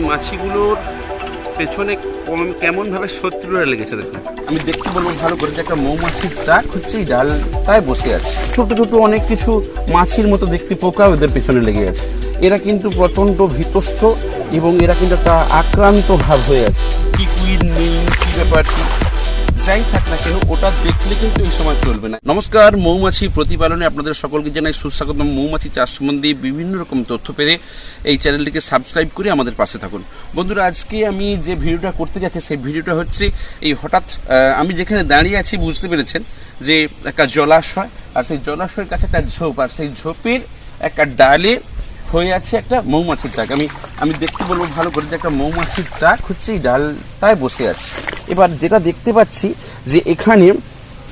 এই মাছিগুলোর পেছনে কম- কেমনভাবে শত্রুরা লেগেছে দেখুন। আমি দেখতে বলব ভালো করে যে একটা মৌমাছির চাক হচ্ছে, এই ডালটায় বসে আছে। ছোট ছোট অনেক কিছু মাছির মতো দেখতে পোকা ওদের পেছনে লেগে আছে। এরা কিন্তু প্রচণ্ড ভীতস্থ এবং এরা কিন্তু একটা আক্রান্ত ভাব হয়ে আছে। কি কুইন নেই, কি ব্যাপার? যাই থাক না কেন ওটা দেখলে কিন্তু এই সময় চলবে না। নমস্কার, মৌমাছি প্রতিপালনে আপনাদের সকলকে জানাই সুস্বাগতম। মৌমাছি চাষ সম্বন্ধে বিভিন্ন রকম তথ্য পেতে এই চ্যানেলটিকে সাবস্ক্রাইব করে আমাদের পাশে থাকুন। বন্ধুরা, আজকে আমি যে ভিডিওটা করতে যাচ্ছি, সেই ভিডিওটা হচ্ছে এই হঠাৎ আমি যেখানে দাঁড়িয়ে আছি বুঝতে পেরেছেন যে একটা জলাশয়, আর সেই জলাশয়ের কাছে একটা ঝোপ, আর সেই ঝোপের একটা ডালে হয়ে আছে একটা মৌমাছির চাক। আমি আমি দেখতে বলব ভালো করে যে একটা মৌমাছির চাক হচ্ছে এই ডালটায় বসে আছে। এবার যেটা দেখতে পাচ্ছি যে এখানে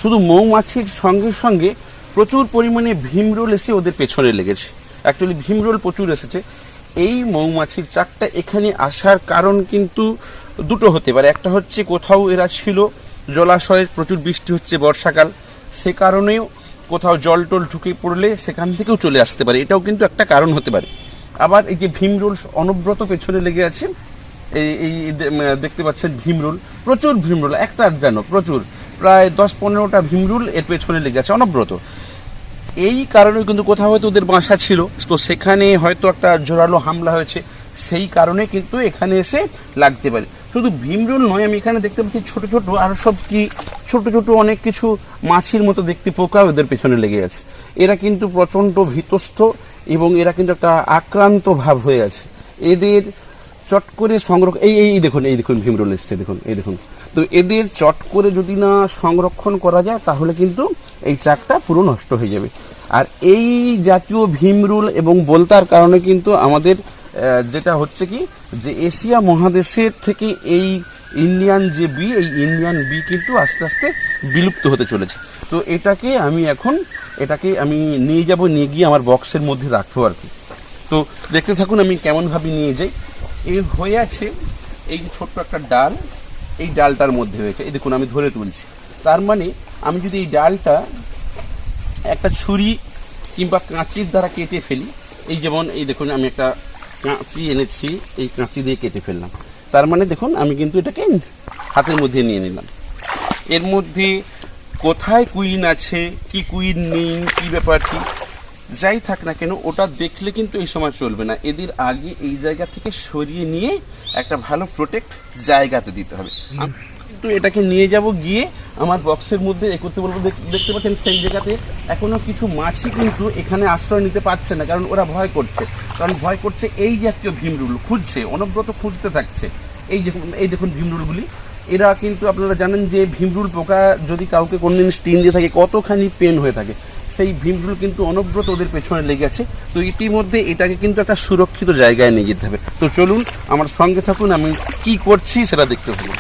শুধু মৌমাছির সঙ্গে সঙ্গে প্রচুর পরিমাণে ভীমরোল এসে ওদের পেছনে লেগেছে। অ্যাকচুয়ালি ভীমরোল প্রচুর এসেছে। এই মৌমাছির চাকটা এখানে আসার কারণ কিন্তু দুটো হতে পারে। একটা হচ্ছে কোথাও এরা ছিল জলাশয়ে প্রচুর বৃষ্টি হচ্ছে বর্ষাকাল, সে কারণেও কোথাও জল টল ঢুকে পড়লে সেখান থেকেও চলে আসতে পারে। এটাও কিন্তু একটা কারণ হতে পারে। আবার এই যে ভীমরোল অনব্রত পেছনে লেগে আছে এই এই দেখতে পাচ্ছেন ভীমরুল। প্রচুর ভীমরুল, একটা যেন, প্রচুর। প্রায় দশ পনেরোটা ভীমরুল এর পেছনে লেগে আছে, অনব্রত। এই কারণে কিন্তু কোথাও হয়তো ওদের বাসা ছিল, তো সেখানে হয়তো একটা জোরালো হামলা হয়েছে, সেই কারণে কিন্তু এখানে এসে লাগতে পারে। শুধু ভীমরুল নয়, আমি এখানে দেখতে পাচ্ছি ছোট ছোট, আর সব কি, ছোট ছোট অনেক কিছু মাছির মতো দেখতে পোকা ওদের পেছনে লেগে আছে। এরা কিন্তু প্রচণ্ড ভীতস্থ এবং এরা কিন্তু একটা আক্রান্ত ভাব হয়ে আছে। এদের চট করে সংরক্ষণ এই এই দেখুন এই দেখুন ভীমরুল এসছে, দেখুন, এই দেখুন। তো এদের চট করে যদি না সংরক্ষণ করা যায়, তাহলে কিন্তু এই চাকটা পুরো নষ্ট হয়ে যাবে। আর এই জাতীয় ভীমরুল এবং বলতার কারণে কিন্তু আমাদের যেটা হচ্ছে কি, যে এশিয়া মহাদেশের থেকে এই ইন্ডিয়ান যে বি, এই ইন্ডিয়ান বি কিন্তু আস্তে আস্তে বিলুপ্ত হতে চলেছে। তো এটাকে আমি এখন, এটাকে আমি নিয়ে যাব, নিয়ে গিয়ে আমার বক্সের মধ্যে রাখব আর কি। তো দেখতে থাকুন আমি কেমনভাবে নিয়ে যাই। এই হয়ে আছে এই যে ছোট্ট একটা ডাল, এই ডালটার মধ্যে হয়েছে। এই দেখুন, আমি ধরে তুলছি। তার মানে আমি যদি এই ডালটা একটা ছুরি কিংবা কাঁচির দ্বারা কেটে ফেলি, এই যেমন এই দেখুন, আমি একটা কাঁচি এনেছি, এই কাঁচি দিয়ে কেটে ফেললাম। তার মানে দেখুন, আমি কিন্তু এটাকে হাতের মধ্যে নিয়ে নিলাম। এর মধ্যে কোথায় কুইন আছে, কি কুইন নেই, কি ব্যাপার কি? যাই থাক না কেন ওটা দেখলে কিন্তু এই সময় চলবে না। এদের আগে এই জায়গা থেকে সরিয়ে নিয়ে একটা ভালো প্রোটেক্ট জায়গাতে দিতে হবে। কিন্তু এটাকে নিয়ে যাব গিয়ে আমার বক্সের মধ্যে এ করতে বলব দেখতে পাচ্ছেন সেই জায়গাতে এখনও কিছু মাছি কিন্তু এখানে আশ্রয় নিতে পারছে না কারণ ওরা ভয় করছে। কারণ ভয় করছে এই জাতীয় ভীমরুল খুঁজছে অনব্রত খুঁজতে থাকছে। এই দেখুন এই দেখুন ভীমরুলগুলি এরা কিন্তু আপনারা জানেন যে ভীমরুল পোকা যদি কাউকে কোনদিন স্টিন দিয়ে থাকে কতখানি পেন হয়ে থাকে। সেই ভীমরুল কিন্তু অনব্রত ওদের পেছনে লেগে আছে। তো ইতিমধ্যে এটাকে কিন্তু একটা সুরক্ষিত জায়গায় নিয়ে যেতে হবে। তো চলুন, আমার সঙ্গে থাকুন, আমি কি করছি সেটা দেখতে থাকুন।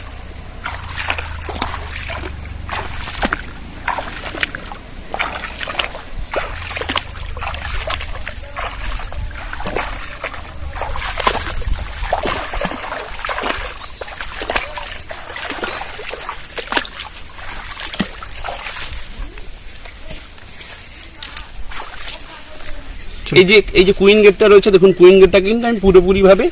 এই যে এই যে কুইন গেটটা রয়েছে, দেখুন কুইন গেটটা কিন্তু আমি পুরোপুরি ভাবে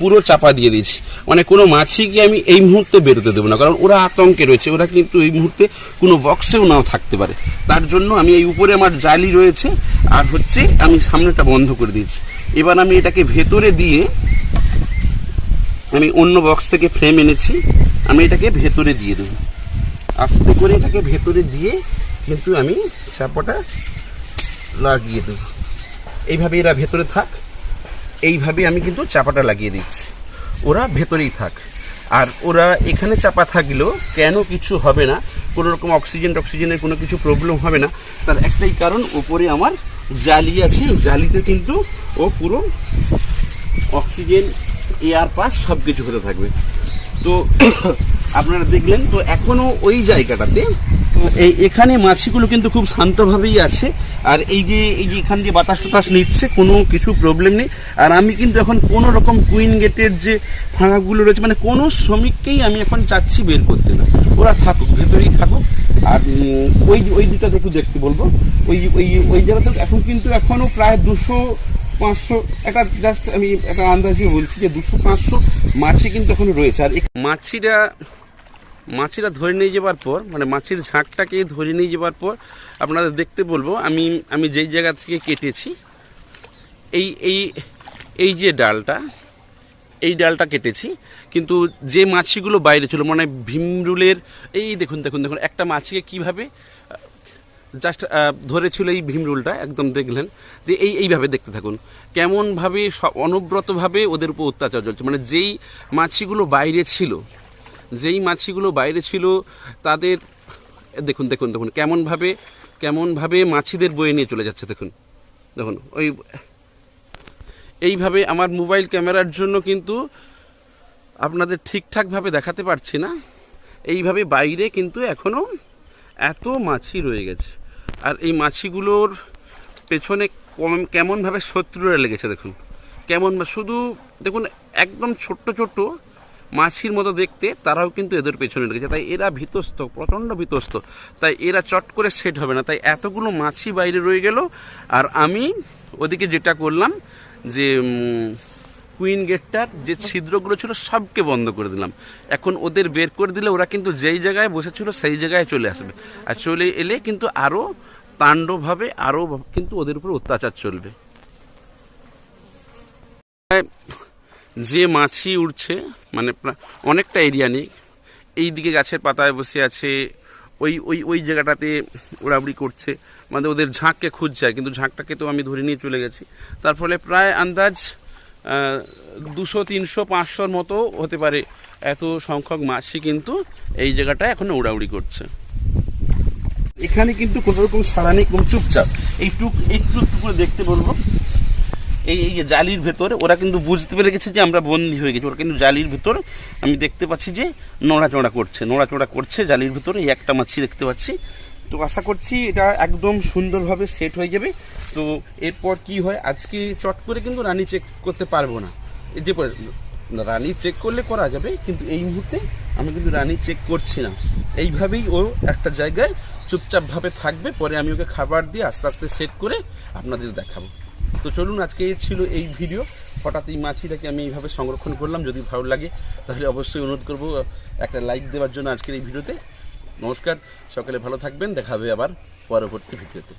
পুরো চাপা দিয়ে দিয়েছি। মানে কোনো মাছিকে আমি এই মুহূর্তে বেরোতে দেবো না, কারণ ওরা আতঙ্কে রয়েছে, ওরা কিন্তু এই মুহূর্তে কোনো বক্সেও নাও থাকতে পারে। তার জন্য আমি এই উপরে আমার জালি রয়েছে, আর হচ্ছে আমি সামনেটা বন্ধ করে দিয়েছি। এবার আমি এটাকে ভেতরে দিয়ে আমি অন্য বক্স থেকে ফ্রেম এনেছি, আমি এটাকে ভেতরে দিয়ে দেবো। আস্তে করে এটাকে ভেতরে দিয়ে কিন্তু আমি চাপাটা লাগিয়ে দেবো। এইভাবে এরা ভেতরে থাক। এইভাবে আমি কিন্তু চাপাটা লাগিয়ে দিচ্ছি। ওরা ভেতরেই থাক। আর ওরা এখানে চাপা থাকলেও কেন কিছু হবে না, কোনো রকম অক্সিজেন টক্সিজেনের কোনো কিছু প্রবলেম হবে না, তার একটাই কারণ উপরে আমার জালি আছে। জালিতে কিন্তু ও পুরো অক্সিজেন এয়ার পাস সব কিছু হতে থাকবে। তো আপনারা দেখলেন, তো এখনও ওই জায়গাটাতে এই এখানে মাছিগুলো কিন্তু খুব শান্তভাবেই আছে। আর এই যে এই যে এখান দিয়ে বাতাস টাতাস নিচ্ছে, কোনো কিছু প্রবলেম নেই। আর আমি কিন্তু এখন কোনো রকম কুইন গেটের যে ফাঁকাগুলো রয়েছে মানে কোনো শ্রমিককেই আমি এখন চাচ্ছি বের করতে না। ওরা থাকুক, ভেতরেই থাকুক। আর ওই ওই দিকটা একটু দেখতে বলব। ওই ওই ওই জায়গাতে এখন কিন্তু এখনও প্রায় দুশো পাঁচশো একটা জাস্ট আমি একটা আন্দাজে বলছি যে দুশো পাঁচশো মাছি কিন্তু ওখানে রয়েছে। আর মাছিরা মাছিরা ধরে নিয়ে যাবার পর মানে মাছির ঝাঁকটাকে ধরে নিয়ে যাবার পর আপনাদের দেখতে বলব, আমি আমি যেই জায়গা থেকে কেটেছি, এই এই এই যে ডালটা, এই ডালটা কেটেছি, কিন্তু যে মাছিগুলো বাইরে ছিল মানে ভীমরুলের, এই দেখুন দেখুন দেখুন, একটা মাছিকে কীভাবে জাস্ট ধরেছিল এই ভীমরুলটা একদম দেখলেন। যে এই, এইভাবে দেখতে থাকুন। কেমনভাবে অনবরতভাবে ওদের উপর অত্যাচার চলছে। মানে যেই মাছিগুলো বাইরে ছিল, যেই মাছিগুলো বাইরে ছিল, তাদের, দেখুন দেখুন দেখুন, কেমনভাবে কেমনভাবে মাছিদের বয়ে নিয়ে চলে যাচ্ছে, দেখুন। দেখুন, ওই, এইভাবে আমার মোবাইল ক্যামেরার জন্য কিন্তু আপনাদের ঠিকঠাকভাবে দেখাতে পারছি না। এইভাবে বাইরে কিন্তু এখনও এত মাছি রয়ে গেছে। আর এই মাছিগুলোর পেছনে কেমনভাবে শত্রুরা লেগেছে দেখুন। কেমন শুধু দেখুন, একদম ছোট্ট ছোট্ট মাছির মতো দেখতে, তারাও কিন্তু এদের পেছনে লেগেছে। তাই এরা ভীতস্ত প্রচণ্ড ভীতস্ত তাই এরা চট করে সেট হবে না। তাই এতগুলো মাছি বাইরে রয়ে গেল। আর আমি ওদিকে যেটা করলাম যে কুইন গেটটার যে ছিদ্রগুলো ছিল সবকে বন্ধ করে দিলাম। এখন ওদের বের করে দিলে ওরা কিন্তু যেই জায়গায় বসেছিল সেই জায়গায় চলে আসবে। আর চলে এলে কিন্তু আরও তাণ্ডবভাবে আরও কিন্তু ওদের উপর অত্যাচার চলবে। যে মাছি উঠছে মানে অনেকটা এরিয়া নেই। এই দিকে গাছের পাতায় বসে আছে, ওই ওই ওই জায়গাটাতে উড়াউড়ি করছে। মানে ওদের ঝাঁককে খুঁজছে কিন্তু ঝাঁকটাকে তো আমি ধরে নিয়ে চলে গেছি। তার ফলে প্রায় আন্দাজ দুশো, তিনশো, পাঁচশোর মতো হতে পারে এত সংখ্যক মাছি কিন্তু এই জায়গাটায় এখনও উড়াউড়ি করছে। এখানে কিন্তু কোনো রকম সাড়া নেই চুপচাপ। এই টুক একটু একটু করে দেখতে বলব, এই এই জালির ভেতরে, ওরা কিন্তু বুঝতে পেরে গেছে যে আমরা বন্দি হয়ে গেছি। ওরা কিন্তু জালির ভেতর, আমি দেখতে পাচ্ছি যে নড়াচড়া করছে নড়াচড়া করছে জালির ভেতরে, এই একটা মাছি দেখতে পাচ্ছি। তো আশা করছি এটা একদম সুন্দরভাবে সেট হয়ে যাবে। তো এরপর কি হয়, আজকে চট করে কিন্তু রানি চেক করতে পারব না। যে রানী চেক করলে করা যাবে, কিন্তু এই মুহূর্তে আমি কিন্তু রানি চেক করছি না। এইভাবেই ও একটা জায়গায় চুপচাপভাবে থাকবে, পরে আমি ওকে খাবার দিয়ে আস্তে আস্তে সেট করে আপনাদের দেখাবো। তো চলুন, আজকে ছিল এই ভিডিও হঠাৎ এই মাছিটাকে আমি এইভাবে সংরক্ষণ করলাম, যদি ভালো লাগে, তাহলে অবশ্যই অনুরোধ করব, একটা লাইক দেওয়ার জন্য আজকের এই ভিডিওতে। নমস্কার সকলে ভালো থাকবেন দেখা হবে আবার পরবর্তী ভিডিওতে।